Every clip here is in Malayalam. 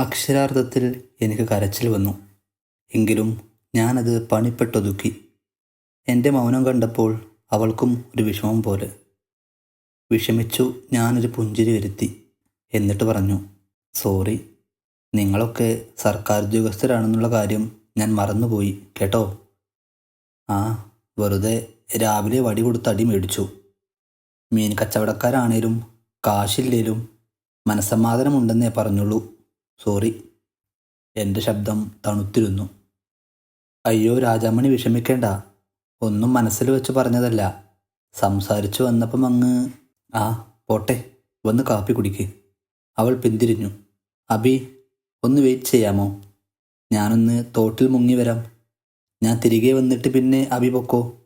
അക്ഷരാർത്ഥത്തിൽ എനിക്ക് കരച്ചിൽ വന്നു. എങ്കിലും ഞാനത് പണിപ്പെട്ടൊതുക്കി. എന്റെ മൗനം കണ്ടപ്പോൾ അവൾക്കും ഒരു വിഷമം പോലെ. വിഷമിച്ചു ഞാനൊരു പുഞ്ചിരി വരുത്തി. എന്നിട്ട് പറഞ്ഞു സോറി നിങ്ങളൊക്കെ സർക്കാർ ഉദ്യോഗസ്ഥരാണെന്നുള്ള കാര്യം ഞാൻ മറന്നുപോയി കേട്ടോ? ആ വെറുതെ രാവിലെ വടി കൊടുത്ത് അടി മേടിച്ചു. മീൻ കച്ചവടക്കാരാണേലും കാശില്ലേലും മനസ്സമാധാനമുണ്ടെന്നേ പറഞ്ഞുള്ളൂ. സോറി എന്റെ ശബ്ദം തണുത്തിരുന്നു. അയ്യോ രാജാമണി വിഷമിക്കേണ്ട. ഒന്നും മനസ്സിൽ വെച്ച് പറഞ്ഞതല്ല. സംസാരിച്ചു വന്നപ്പം അങ്ങ് ആ പോട്ടെ വന്ന് കാപ്പി കുടിക്ക്. അവൾ പിന്തിരിഞ്ഞു. അബി ഒന്ന് വെയിറ്റ് ചെയ്യാമോ? ഞാനൊന്ന് തോട്ടിൽ മുങ്ങി വരാം. ഞാൻ തിരികെ വന്നിട്ട് പിന്നെ അബി പൊക്കോ?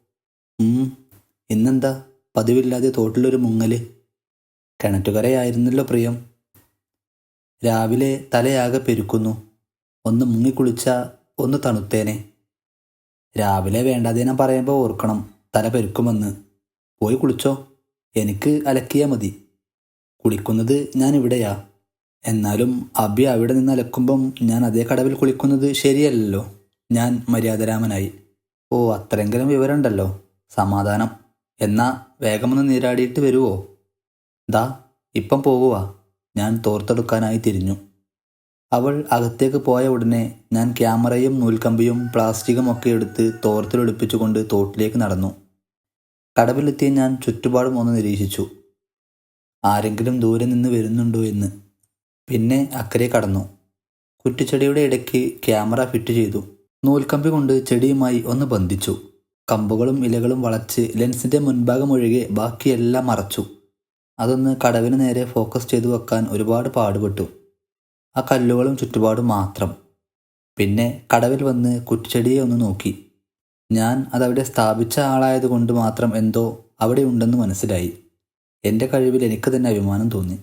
ഇന്നെന്താ? പതിവില്ലാതെ തോട്ടിലൊരു മുങ്ങൽ. കിണറ്റുകരയായിരുന്നല്ലോ പ്രിയം. രാവിലെ തലയാകെ പെരുക്കുന്നു. ഒന്ന് മുങ്ങിക്കുളിച്ച ഒന്ന് തണുത്തേനെ. രാവിലെ വേണ്ടാതെ ഞാൻ പറയുമ്പോൾ ഓർക്കണം തല പെരുക്കുമെന്ന്. പോയി കുളിച്ചോ. എനിക്ക് അലക്കിയാൽ മതി. കുളിക്കുന്നത് ഞാൻ ഇവിടെയാ. എന്നാലും അബി അവിടെ നിന്ന് അലക്കുമ്പം ഞാൻ അതേ കടവിൽ കുളിക്കുന്നത് ശരിയല്ലല്ലോ. ഞാൻ മര്യാദരാമനായി. ഓ അത്രയെങ്കിലും വിവരമുണ്ടല്ലോ. സമാധാനം. എന്നാ വേഗമൊന്ന് നീരാടിയിട്ട് വരുവോ? ദാ ഇപ്പം പോകുവാ ഞാൻ തോർത്തെടുക്കാനായി തിരിഞ്ഞു. അവൾ അകത്തേക്ക് പോയ ഉടനെ ഞാൻ ക്യാമറയും നൂൽക്കമ്പിയും പ്ലാസ്റ്റിക്കും ഒക്കെ എടുത്ത് തോർത്തിലൊടുപ്പിച്ചുകൊണ്ട് തോട്ടിലേക്ക് നടന്നു. കടവിലെത്തിയ ഞാൻ ചുറ്റുപാടും ഒന്ന് നിരീക്ഷിച്ചു. ആരെങ്കിലും ദൂരെ നിന്ന് വരുന്നുണ്ടോ എന്ന്. പിന്നെ അക്കരെ കടന്നു. കുറ്റിച്ചെടിയുടെ ഇടയ്ക്ക് ക്യാമറ ഫിറ്റ് ചെയ്തു. നൂൽക്കമ്പി കൊണ്ട് ചെടിയുമായി ഒന്ന് ബന്ധിച്ചു. കമ്പുകളും ഇലകളും വളച്ച് ലെൻസിന്റെ മുൻഭാഗം ഒഴികെ ബാക്കിയെല്ലാം മറച്ചു. അതൊന്ന് കടവിന് നേരെ ഫോക്കസ് ചെയ്തു വെക്കാൻ ഒരുപാട് പാടുപെട്ടു. ആ കല്ലുകളും ചുറ്റുപാടും മാത്രം. പിന്നെ കടവിൽ വന്ന് കുറ്റിച്ചെടിയെ ഒന്ന് നോക്കി. ഞാൻ അതവിടെ സ്ഥാപിച്ച ആളായതുകൊണ്ട് മാത്രം എന്തോ അവിടെ ഉണ്ടെന്ന് മനസ്സിലായി. എന്റെ കഴിവിൽ എനിക്ക് തന്നെ അഭിമാനം തോന്നി.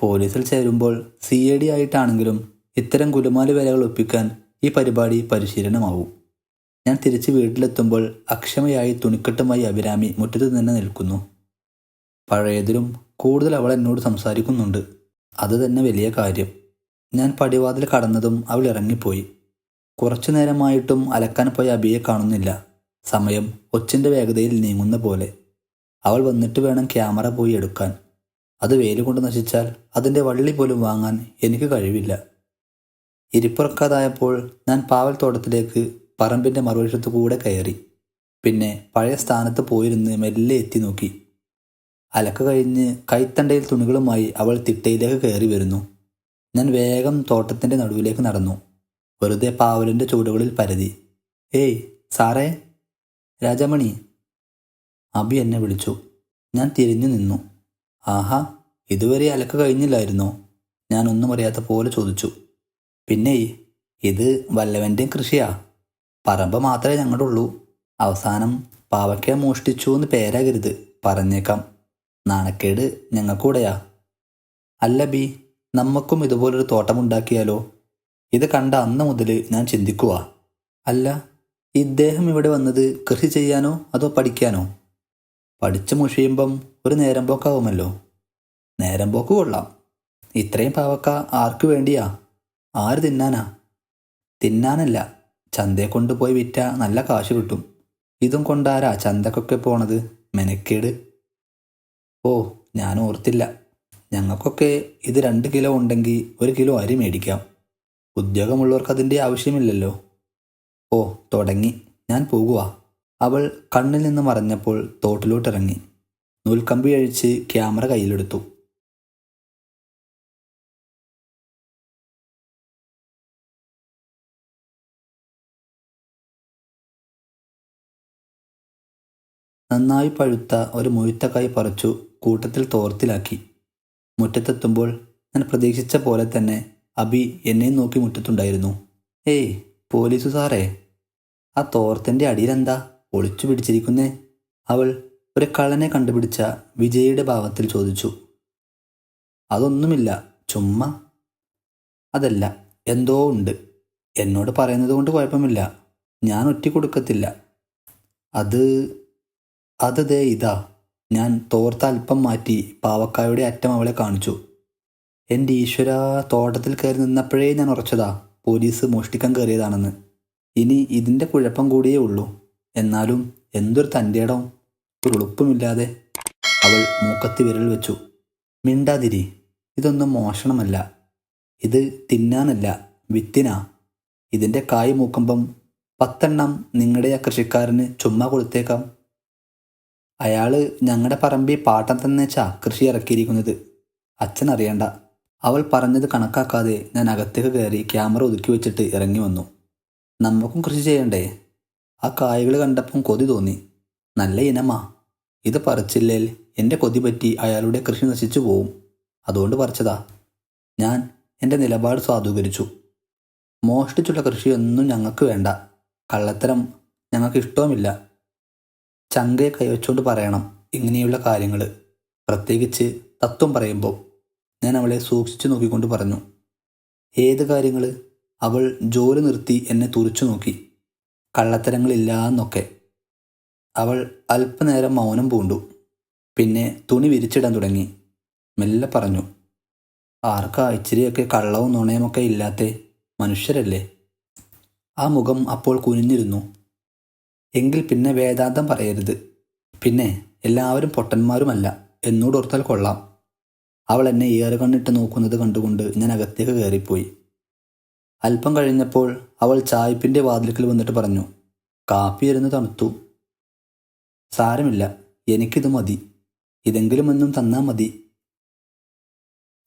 പോലീസിൽ ചേരുമ്പോൾ സി എ ഡി ആയിട്ടാണെങ്കിലും ഇത്തരം കുലുമാലി വിലകൾ ഒപ്പിക്കാൻ ഈ പരിപാടി പരിശീലനമാവും. ഞാൻ തിരിച്ച് വീട്ടിലെത്തുമ്പോൾ അക്ഷമയായി തുണിക്കെട്ടുമായി അഭിരാമി മുറ്റത്ത് തന്നെ നിൽക്കുന്നു. പഴയതിലും കൂടുതൽ അവൾ എന്നോട് സംസാരിക്കുന്നുണ്ട്. അത് തന്നെ വലിയ കാര്യം. ഞാൻ പടിവാതിൽ കടന്നതും അവൾ ഇറങ്ങിപ്പോയി. കുറച്ചു നേരമായിട്ടും അലക്കാൻ പോയ അബിയെ കാണുന്നില്ല. സമയം ഒച്ചിന്റെ വേഗതയിൽ നീങ്ങുന്ന പോലെ. അവൾ വന്നിട്ട് വേണം ക്യാമറ പോയി എടുക്കാൻ. അത് വെയിൽ കൊണ്ട് നശിച്ചാൽ അതിന്റെ വള്ളി പോലും വാങ്ങാൻ എനിക്ക് കഴിവില്ല. ഇരിപ്പുറക്കാതായപ്പോൾ ഞാൻ പാവൽ പാവൽത്തോട്ടത്തിലേക്ക് പറമ്പിന്റെ മറുവശത്തു കൂടെ കയറി. പിന്നെ പഴയ സ്ഥാനത്ത് പോയിരുന്ന് മെല്ലെ എത്തി നോക്കി. അലക്ക് കഴിഞ്ഞ് കൈത്തണ്ടയിൽ തുണികളുമായി അവൾ തിട്ടയിലേക്ക് കയറി വരുന്നു. ഞാൻ വേഗം തോട്ടത്തിന്റെ നടുവിലേക്ക് നടന്നു. വെറുതെ പാവലിന്റെ ചുവടുകളിൽ പരതി. ഏയ് സാറേ. രാജമണി. അബി എന്നെ വിളിച്ചു. ഞാൻ തിരിഞ്ഞു നിന്നു. ആഹാ ഇതുവരെ അലക്ക് കഴിഞ്ഞില്ലായിരുന്നോ? ഞാൻ ഒന്നും അറിയാത്ത പോലെ ചോദിച്ചു. പിന്നെ ഇത് വല്ലവന്റെയും കൃഷിയാ. പറമ്പ് മാത്രമേ ഞങ്ങളുടെ ഉള്ളൂ അവസാനം പാവയ്ക്ക മോഷ്ടിച്ചു എന്ന് പേരാകരുത്. പറഞ്ഞേക്കാം. നാണക്കേട് ഞങ്ങൾക്കൂടെയാ. അല്ല ബി നമുക്കും ഇതുപോലൊരു തോട്ടമുണ്ടാക്കിയാലോ? ഇത് കണ്ട അന്ന് മുതൽ ഞാൻ ചിന്തിക്കുവാ. അല്ല ഇദ്ദേഹം ഇവിടെ വന്നത് കൃഷി ചെയ്യാനോ അതോ പഠിക്കാനോ? പഠിച്ച് മുഷിയുമ്പം ഒരു നേരം പോക്കാവുമല്ലോ. നേരം പോക്ക് കൊള്ളാം. ഇത്രയും പാവക്ക ആർക്ക് വേണ്ടിയാ? ആര് തിന്നാനാ? തിന്നാനല്ല ചന്തയെ കൊണ്ടുപോയി വിറ്റ നല്ല കാശ് കിട്ടും. ഇതും കൊണ്ടാരാ ചന്തക്കൊക്കെ പോണത്? മെനക്കേട്. ഓ ഞാൻ ഓർത്തില്ല. ഞങ്ങൾക്കൊക്കെ ഇത് രണ്ട് കിലോ ഉണ്ടെങ്കിൽ ഒരു കിലോ അരി മേടിക്കാം. ഉദ്യോഗമുള്ളവർക്ക് അതിന്റെ ആവശ്യമില്ലല്ലോ. ഓ തുടങ്ങി. ഞാൻ പോകുക അവൾ കണ്ണിൽ നിന്ന് മറഞ്ഞപ്പോൾ തോട്ടിലോട്ടിറങ്ങി. നൂൽക്കമ്പി അഴിച്ച് ക്യാമറ കയ്യിലെടുത്തു. നന്നായി പഴുത്ത ഒരു മുഴുത്തക്കായി പറിച്ചു. കൂട്ടത്തിൽ തോർത്തിലാക്കി. മുറ്റത്തെത്തുമ്പോൾ ഞാൻ പ്രതീക്ഷിച്ച പോലെ തന്നെ അബി എന്നെയും നോക്കി മുറ്റത്തുണ്ടായിരുന്നു. ഏയ് പോലീസു സാറേ ആ തോർത്തിന്റെ അടിയിലെന്താ ഒളിച്ചു പിടിച്ചിരിക്കുന്നേ? അവൾ ഒരു കള്ളനെ കണ്ടുപിടിച്ച വിജയുടെ ഭാവത്തിൽ ചോദിച്ചു. അതൊന്നുമില്ല ചുമ്മാ. അതല്ല എന്തോ ഉണ്ട്. എന്നോട് പറയുന്നത് കൊണ്ട് കുഴപ്പമില്ല. ഞാൻ ഒറ്റ കൊടുക്കത്തില്ല. അത് അത് ദേ ഇതാ. ഞാൻ തോർത്ത് അല്പം മാറ്റി പാവക്കായുടെ അറ്റം അവളെ കാണിച്ചു. എന്റെ ഈശ്വര തോട്ടത്തിൽ കയറി നിന്നപ്പോഴേ ഞാൻ ഉറച്ചതാ പോലീസ് മോഷ്ടിക്കാൻ കയറിയതാണെന്ന്. ഇനി ഇതിന്റെ കുഴപ്പം കൂടിയേ ഉള്ളൂ. എന്നാലും എന്തൊരു തന്റെ ഇടം ഒരു ഉളുപ്പുമില്ലാതെ അവൾ മൂക്കത്തി വിരൽ വെച്ചു. മിണ്ടാതിരി ഇതൊന്നും മോഷണമല്ല. ഇത് തിന്നാനല്ല വിത്തിനാ. ഇതിന്റെ കായ് മൂക്കുമ്പം പത്തെണ്ണം നിങ്ങളുടെ ആ കൃഷിക്കാരന് ചുമ്മാ കൊടുത്തേക്കാം. അയാൾ ഞങ്ങളുടെ പറമ്പിൽ പാട്ടം തന്നെച്ചാ കൃഷി ഇറക്കിയിരിക്കുന്നത്. അച്ഛൻ അറിയണ്ട. അവൾ പറഞ്ഞത് കണക്കാക്കാതെ ഞാൻ അകത്തേക്ക് കയറി ക്യാമറ ഒതുക്കി വെച്ചിട്ട് ഇറങ്ങി വന്നു. നമുക്കും കൃഷി ചെയ്യണ്ടേ? ആ കായകൾ കണ്ടപ്പം കൊതി തോന്നി. നല്ല ഇനമാ. ഇത് പറിച്ചില്ലേൽ എന്റെ കൊതി പറ്റി അയാളുടെ കൃഷി നശിച്ചു പോവും. അതുകൊണ്ട് പറിച്ചതാ. ഞാൻ എന്റെ നിലപാട് സ്വാധീകരിച്ചു. മോഷ്ടിച്ചുള്ള കൃഷിയൊന്നും ഞങ്ങൾക്ക് വേണ്ട. കള്ളത്തരം ഞങ്ങൾക്ക് ഇഷ്ടവുമില്ല ചങ്കയെ കൈവച്ചുകൊണ്ട് പറയണം ഇങ്ങനെയുള്ള കാര്യങ്ങൾ. പ്രത്യേകിച്ച് തത്വം പറയുമ്പോൾ ഞാൻ അവളെ സൂക്ഷിച്ചു നോക്കിക്കൊണ്ട് പറഞ്ഞു. ഏത് കാര്യങ്ങൾ? അവൾ ജോലി നിർത്തി എന്നെ തുറച്ചു നോക്കി. കള്ളത്തരങ്ങളില്ല എന്നൊക്കെ അവൾ അല്പനേരം മൗനം പൂണ്ടു. പിന്നെ തുണി വിരിച്ചിടാൻ തുടങ്ങി. മെല്ലെ പറഞ്ഞു ആർക്കാ ഇച്ചിരിയൊക്കെ കള്ളവും നുണയുമൊക്കെ ഇല്ലാത്ത മനുഷ്യരല്ലേ? ആ മുഖം അപ്പോൾ കുനിഞ്ഞിരുന്നു. എങ്കിൽ പിന്നെ വേദാന്തം പറയരുത്. പിന്നെ എല്ലാവരും പൊട്ടന്മാരുമല്ല. എന്നോട് ഓർത്താൽ കൊള്ളാം. അവൾ എന്നെ ഏറെ കണ്ണിട്ട് നോക്കുന്നത് കണ്ടുകൊണ്ട് ഞാൻ അകത്തേക്ക് കയറിപ്പോയി. അല്പം കഴിഞ്ഞപ്പോൾ അവൾ ചായപ്പിന്റെ വാതിൽക്കൽ വന്നിട്ട് പറഞ്ഞു കാപ്പി ഇരുന്ന് തണുത്തു. സാരമില്ല എനിക്കിത് മതി. ഇതെങ്കിലും ഒന്നും തന്നാൽ മതി.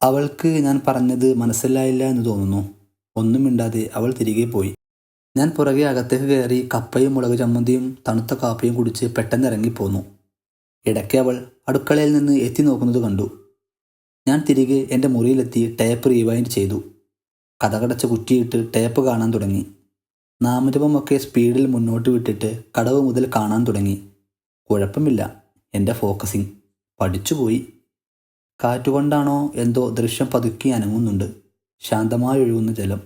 അവൾക്ക് ഞാൻ പറഞ്ഞത് മനസ്സിലായില്ല എന്ന് തോന്നുന്നു. ഒന്നും മിണ്ടാതെ അവൾ തിരികെ പോയി. ഞാൻ പുറകെ അകത്തേക്ക് കയറി കപ്പയും മുളക് ചമ്മന്തിയും തണുത്ത കാപ്പിയും കുടിച്ച് പെട്ടെന്ന് ഇറങ്ങിപ്പോന്നു ഇടയ്ക്ക് അവൾ അടുക്കളയിൽ നിന്ന് എത്തി നോക്കുന്നത് കണ്ടു. ഞാൻ തിരികെ എന്റെ മുറിയിലെത്തി ടേപ്പ് റീവൈൻഡ് ചെയ്തു. കഥകടച്ച് കുറ്റിയിട്ട് ടേപ്പ് കാണാൻ തുടങ്ങി. നാമജപമൊക്കെ സ്പീഡിൽ മുന്നോട്ട് വിട്ടിട്ട് കടവ് മുതൽ കാണാൻ തുടങ്ങി. കുഴപ്പമില്ല എന്റെ ഫോക്കസിങ് പഠിച്ചുപോയി കാറ്റുകൊണ്ടാണോ എന്തോ ദൃശ്യം പതുക്കി അനങ്ങുന്നുണ്ട്. ശാന്തമായി ഒഴുകുന്ന ജലം.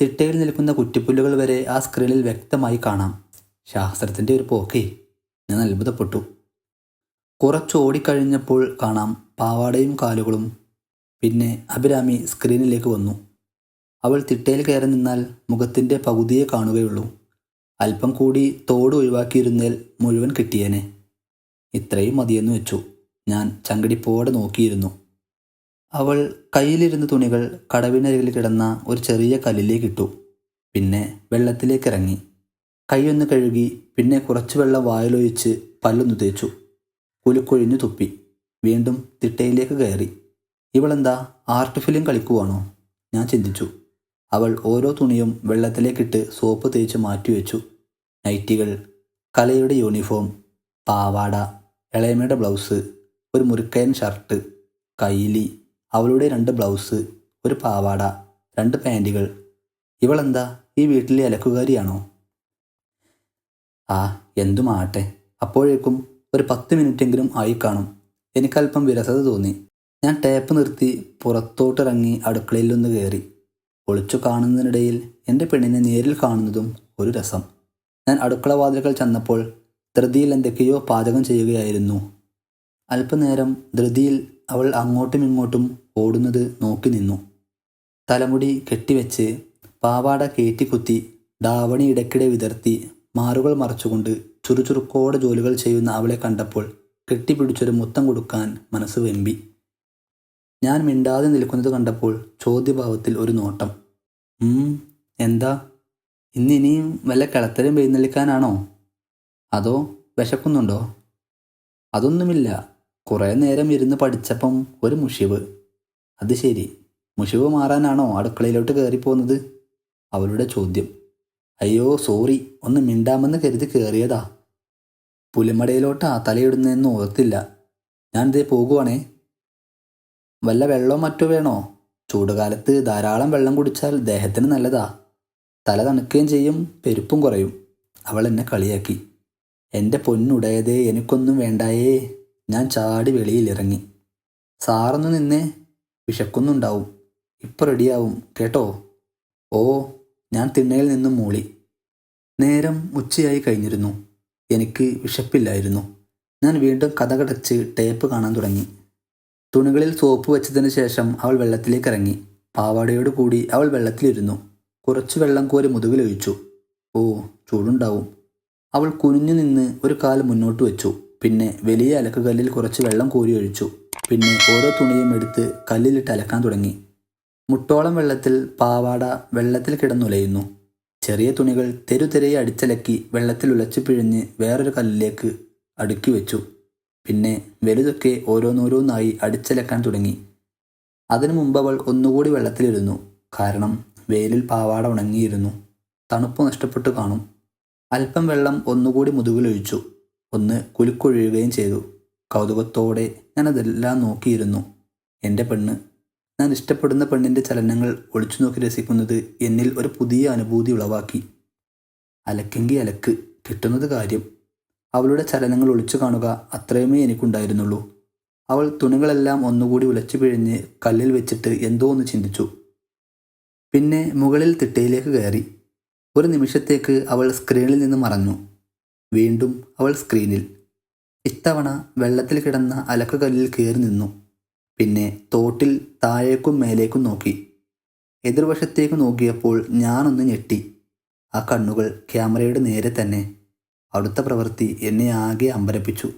തിട്ടയിൽ നിൽക്കുന്ന കുറ്റിപ്പുല്ലുകൾ വരെ ആ സ്ക്രീനിൽ വ്യക്തമായി കാണാം. ശാസ്ത്രത്തിന്റെ ഒരു പോക്കേ. ഞാൻ അത്ഭുതപ്പെട്ടു. കുറച്ച് ഓടിക്കഴിഞ്ഞപ്പോൾ കാണാം പാവാടയും കാലുകളും. പിന്നെ അഭിരാമി സ്ക്രീനിലേക്ക് വന്നു. അവൾ തിട്ടയിൽ കയറി നിന്നാൽ മുഖത്തിന്റെ പകുതിയെ കാണുകയുള്ളൂ. അല്പം കൂടി തോട് ഒഴിവാക്കിയിരുന്നേൽ മുഴുവൻ കിട്ടിയേനെ. ഇത്രയും മതിയെന്ന് വെച്ചു. ഞാൻ ചങ്കടിപ്പോടെ നോക്കിയിരുന്നു. അവൾ കയ്യിലിരുന്ന തുണികൾ കടവിനരികിൽ കിടന്ന ഒരു ചെറിയ കല്ലിലേക്ക് ഇട്ടു. പിന്നെ വെള്ളത്തിലേക്ക് ഇറങ്ങി. കൈയൊന്ന് കഴുകി പിന്നെ കുറച്ച് വെള്ളം വായിലൊഴിച്ച് പല്ലൊന്ന് തേച്ചു. കുലുക്കൊഴിഞ്ഞു തുപ്പി. വീണ്ടും തിട്ടയിലേക്ക് കയറി. ഇവളെന്താ ആർട്ട് ഫിലിം കളിക്കുവാണോ? ഞാൻ ചിന്തിച്ചു. അവൾ ഓരോ തുണിയും വെള്ളത്തിലേക്കിട്ട് സോപ്പ് തേച്ച് മാറ്റിവെച്ചു നൈറ്റികൾ കലയുടെ യൂണിഫോം പാവാട ഇളയമയുടെ ബ്ലൗസ് ഒരു മുറുക്കയൻ ഷർട്ട് കൈലി അവളുടെ രണ്ട് ബ്ലൗസ് ഒരു പാവാട രണ്ട് പാന്റുകൾ ഇവളെന്താ? ഈ വീട്ടിലെ അലക്കുകാരിയാണോ? ആ എന്തുമാട്ടെ അപ്പോഴേക്കും ഒരു പത്ത് മിനിറ്റെങ്കിലും കാണും എനിക്കല്പം വിരസത തോന്നി. ഞാൻ ടേപ്പ് നിർത്തി പുറത്തോട്ടിറങ്ങി അടുക്കളയിലൊന്ന് കയറി ഒളിച്ചു കാണുന്നതിനിടയിൽ എന്റെ പെണ്ണിനെ നേരിൽ കാണുന്നതും ഒരു രസം. ഞാൻ അടുക്കള വാതിലുകൾ ചെന്നപ്പോൾ ധൃതിയിൽ എന്തൊക്കെയോ പാചകം ചെയ്യുകയായിരുന്നു. അല്പനേരം ധൃതിയിൽ അവൾ അങ്ങോട്ടും ഇങ്ങോട്ടും ഓടുന്നത് നോക്കി നിന്നു. തലമുടി കെട്ടിവെച്ച് പാവാട കയറ്റിക്കുത്തി ഡാവണി ഇടയ്ക്കിടെ വിതർത്തി മാറുകൾ മറച്ചുകൊണ്ട് ചുറുചുറുക്കോടെ ജോലികൾ ചെയ്യുന്ന അവളെ കണ്ടപ്പോൾ കെട്ടിപ്പിടിച്ചൊരു മുത്തം കൊടുക്കാൻ മനസ്സ് വെമ്പി. ഞാൻ മിണ്ടാതെ നിൽക്കുന്നത് കണ്ടപ്പോൾ ചോദ്യഭാവത്തിൽ ഒരു നോട്ടം. എന്താ? ഇന്നിനിയും വല്ല കിളത്തരം എഴുന്നള്ളിക്കാനാണോ അതോ വിശക്കുന്നുണ്ടോ? അതൊന്നുമില്ല. കുറേ നേരം ഇരുന്ന് പഠിച്ചപ്പം ഒരു മുഷിവ്. അത് ശരി. മുഷിവ് മാറാനാണോ അടുക്കളയിലോട്ട് കയറിപ്പോകുന്നത്? അവളുടെ ചോദ്യം. അയ്യോ സോറി. ഒന്ന് മിണ്ടാമെന്ന് കരുതി കയറിയതാ. പുലിമടയിലോട്ടാ തലയിടുന്നതെന്ന് ഓർത്തില്ല. ഞാൻ ഇതേ പോകുവാണേ. വല്ല വെള്ളമോ മറ്റോ വേണോ? ചൂടുകാലത്ത് ധാരാളം വെള്ളം കുടിച്ചാൽ ദേഹത്തിന് നല്ലതാ. തല തണുക്കുകയും ചെയ്യും പെരുപ്പും കുറയും. അവൾ എന്നെ കളിയാക്കി. എന്റെ പൊന്നുടയതേ എനിക്കൊന്നും വേണ്ടായേ. ഞാൻ ചാടി വെളിയിലിറങ്ങി സാറൊന്നു നിന്നേ. വിശക്കുന്നുണ്ടാവും. ഇപ്പം റെഡിയാവും. കേട്ടോ? ഓ ഞാൻ തിണ്ണയിൽ നിന്നും മൂളി. നേരം ഉച്ചയായി കഴിഞ്ഞിരുന്നു. എനിക്ക് വിശപ്പില്ലായിരുന്നു. ഞാൻ വീണ്ടും കഥകടച്ച് ടേപ്പ് കാണാൻ തുടങ്ങി. തുണികളിൽ സോപ്പ് വെച്ചതിന് ശേഷം അവൾ വെള്ളത്തിലേക്ക് ഇറങ്ങി. പാവാടയോട് കൂടി അവൾ വെള്ളത്തിലിരുന്നു. കുറച്ചു വെള്ളം കോരി മുതുകിലൊഴിച്ചു. ഓ ചൂടുണ്ടാവും. അവൾ കുനിഞ്ഞു നിന്ന് ഒരു കാൽ മുന്നോട്ട് വെച്ചു. പിന്നെ വലിയ അലക്കുകല്ലിൽ കുറച്ച് വെള്ളം കോരി ഒഴിച്ചു. പിന്നെ ഓരോ തുണിയും എടുത്ത് കല്ലിലിട്ട് അലക്കാൻ തുടങ്ങി. മുട്ടോളം വെള്ളത്തിൽ പാവാട വെള്ളത്തിൽ കിടന്നുലയുന്നു. ചെറിയ തുണികൾ തെരുതെരയെ അടിച്ചലക്കി വെള്ളത്തിൽ ഉലച്ചു പിഴിഞ്ഞ് വേറൊരു കല്ലിലേക്ക് അടുക്കി വെച്ചു. പിന്നെ വലുതൊക്കെ ഓരോന്നോരോന്നായി അടിച്ചലക്കാൻ തുടങ്ങി. അതിനു മുമ്പ് അവൾ ഒന്നുകൂടി വെള്ളത്തിലിരുന്നു. കാരണം വെയിലിൽ പാവാട ഉണങ്ങിയിരുന്നു. തണുപ്പ് നഷ്ടപ്പെട്ടു കാണും. അല്പം വെള്ളം ഒന്നുകൂടി മുതുകിലൊഴിച്ചു. ഒന്ന് കുലുക്കൊഴിയുകയും ചെയ്തു. കൗതുകത്തോടെ ഞാനതെല്ലാം നോക്കിയിരുന്നു. എന്റെ പെണ്ണ്. ഞാൻ ഇഷ്ടപ്പെടുന്ന പെണ്ണിന്റെ ചലനങ്ങൾ ഒളിച്ചു നോക്കി രസിക്കുന്നത് എന്നിൽ ഒരു പുതിയ അനുഭൂതി ഉളവാക്കി. അലക്കെങ്കിൽ അലക്ക് കിട്ടുന്നത് കാര്യം. അവളുടെ ചലനങ്ങൾ ഒളിച്ചു കാണുക അത്രയുമേ എനിക്കുണ്ടായിരുന്നുള്ളൂ. അവൾ തുണികളെല്ലാം ഒന്നുകൂടി ഉലച്ചു പിഴിഞ്ഞ് കല്ലിൽ വെച്ചിട്ട് എന്തോ ഒന്ന് ചിന്തിച്ചു. പിന്നെ മുകളിൽ തിട്ടയിലേക്ക് കയറി. ഒരു നിമിഷത്തേക്ക് അവൾ സ്ക്രീനിൽ നിന്ന് മറഞ്ഞു വീണ്ടും അവൾ സ്ക്രീനിൽ. ഇത്തവണ വെള്ളത്തിൽ കിടന്ന അലക്കുകല്ലിൽ കയറി നിന്നു. പിന്നെ തോട്ടിൽ താഴേക്കും മേലേക്കും നോക്കി. എതിർവശത്തേക്ക് നോക്കിയപ്പോൾ ഞാനൊന്ന് ഞെട്ടി. ആ കണ്ണുകൾ ക്യാമറയുടെ നേരെ തന്നെ. അടുത്ത പ്രവൃത്തി എന്നെ ആകെ അമ്പരപ്പിച്ചു.